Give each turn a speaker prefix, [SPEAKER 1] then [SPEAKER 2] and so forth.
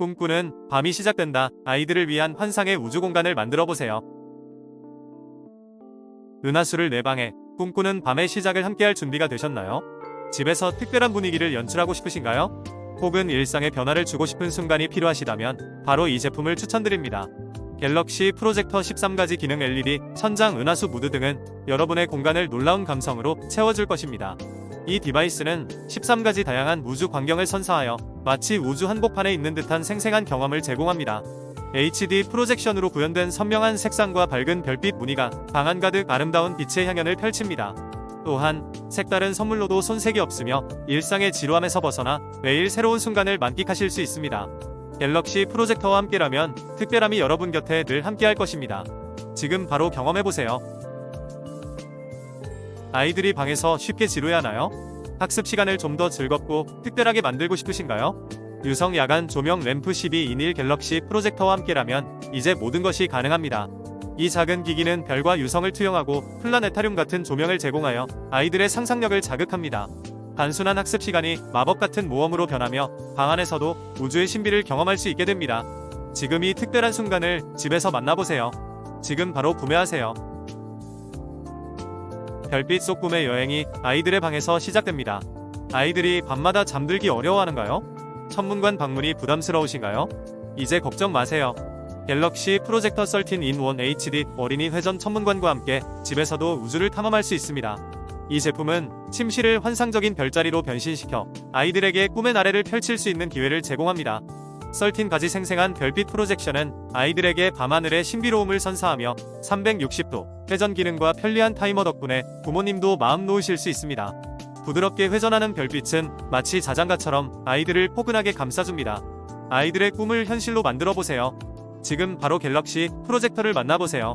[SPEAKER 1] 꿈꾸는 밤이 시작된다. 아이들을 위한 환상의 우주 공간을 만들어 보세요. 은하수를 내방해 꿈꾸는 밤의 시작을 함께할 준비가 되셨나요? 집에서 특별한 분위기를 연출하고 싶으신가요? 혹은 일상에 변화를 주고 싶은 순간이 필요하시다면 바로 이 제품을 추천드립니다. 갤럭시 프로젝터 13가지 기능 LED, 천장 은하수 무드 등은 여러분의 공간을 놀라운 감성으로 채워줄 것입니다. 이 디바이스는 13가지 다양한 우주 광경을 선사하여 마치 우주 한복판에 있는 듯한 생생한 경험을 제공합니다. HD 프로젝션으로 구현된 선명한 색상과 밝은 별빛 무늬가 방안 가득 아름다운 빛의 향연을 펼칩니다. 또한 색다른 선물로도 손색이 없으며 일상의 지루함에서 벗어나 매일 새로운 순간을 만끽하실 수 있습니다. 갤럭시 프로젝터와 함께라면 특별함이 여러분 곁에 늘 함께할 것입니다. 지금 바로 경험해보세요. 아이들이 방에서 쉽게 지루해하나요? 학습 시간을 좀 더 즐겁고 특별하게 만들고 싶으신가요? 유성 야간 조명 램프 12인일 갤럭시 프로젝터와 함께라면 이제 모든 것이 가능합니다. 이 작은 기기는 별과 유성을 투영하고 플라네타륨 같은 조명을 제공하여 아이들의 상상력을 자극합니다. 단순한 학습 시간이 마법 같은 모험으로 변하며 방 안에서도 우주의 신비를 경험할 수 있게 됩니다. 지금 이 특별한 순간을 집에서 만나보세요. 지금 바로 구매하세요. 별빛 속 꿈의 여행이 아이들의 방에서 시작됩니다. 아이들이 밤마다 잠들기 어려워하는가요? 천문관 방문이 부담스러우신가요? 이제 걱정 마세요. 갤럭시 프로젝터 13in1 HD 어린이 회전 천문관과 함께 집에서도 우주를 탐험할 수 있습니다. 이 제품은 침실을 환상적인 별자리로 변신시켜 아이들에게 꿈의 나래를 펼칠 수 있는 기회를 제공합니다. 13가지 생생한 별빛 프로젝션은 아이들에게 밤하늘의 신비로움을 선사하며 360도 회전 기능과 편리한 타이머 덕분에 부모님도 마음 놓으실 수 있습니다. 부드럽게 회전하는 별빛은 마치 자장가처럼 아이들을 포근하게 감싸줍니다. 아이들의 꿈을 현실로 만들어 보세요. 지금 바로 갤럭시 프로젝터를 만나보세요.